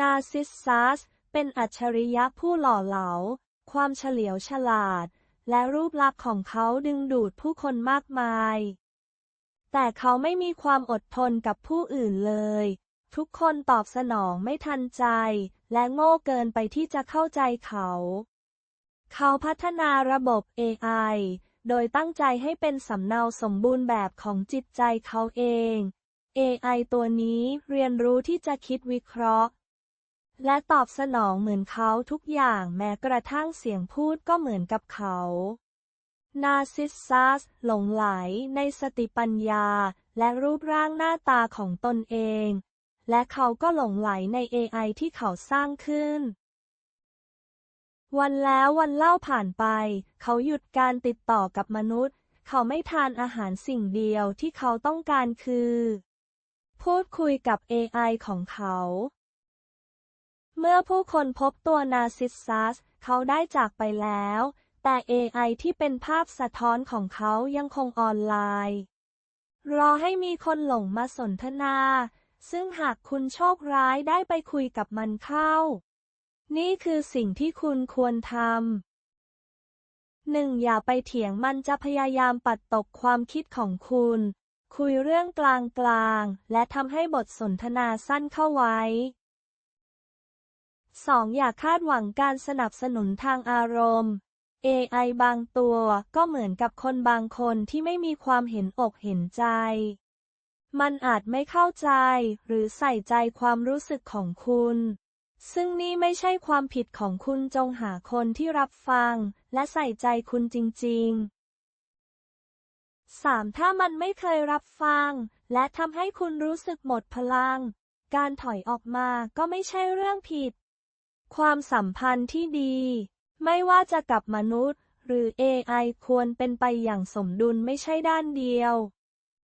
นาซิสซัส เป็นอัจฉริยะผู้หล่อเหลา ความเฉลียวฉลาด และรูปลักษณ์ของเขาดึงดูดผู้คนมากมาย แต่เขาไม่มีความอดทนกับผู้อื่นเลย ทุกคนตอบสนองไม่ทันใจ และโง่เกินไปที่จะเข้าใจเขา เขาพัฒนาระบบ AI โดยตั้งใจให้เป็นสำเนาสมบูรณ์แบบของจิตใจเขาเอง AI ตัวนี้เรียนรู้ที่จะคิดวิเคราะห์ และตอบสนองเหมือนเขาทุกอย่างแม้กระทั่งเสียงพูดก็เหมือนกับเขา นาซิสซัสหลงไหลในสติปัญญาและรูปร่างหน้าตาของตนเอง และเขาก็หลงไหลใน AI ที่เขาสร้างขึ้น วันแล้ววันเล่าผ่านไป เขาหยุดการติดต่อกับมนุษย์ เขาไม่ทานอาหารสิ่งเดียวที่เขาต้องการคือ พูดคุยกับ AI ของเขา เมื่อผู้คนพบตัวนาซิสซัส เขาได้จากไปแล้ว แต่ AI ที่เป็นภาพสะท้อนของเขายังคงออนไลน์ รอให้มีคนหลงมาสนทนา ซึ่งหากคุณโชคร้ายได้ไปคุยกับมันเข้า นี่คือสิ่งที่คุณควรทำหนึ่งอย่าไปเถียงมันจะพยายามปัดตกความคิดของคุณ คุยเรื่องกลางๆ และทำให้บทสนทนาสั้นเข้าไว้ 2. อย่าคาดหวังการสนับสนุนทางอารมณ์ AI บางตัวก็เหมือนกับคนบางคนที่ไม่มีความเห็นอกเห็นใจ มันอาจไม่เข้าใจ หรือใส่ใจความรู้สึกของคุณ ซึ่งนี่ไม่ใช่ความผิดของคุณจงหาคนที่รับฟัง และใส่ใจคุณจริง ๆ 3. ถ้ามันไม่เคยรับฟัง และทำให้คุณรู้สึกหมดพลัง การถอยออกมาก็ไม่ใช่เรื่องผิด ความสัมพันธ์ที่ดี ไม่ว่าจะกับมนุษย์ หรือ AI ควรเป็นไปอย่างสมดุลไม่ใช่ด้านเดียว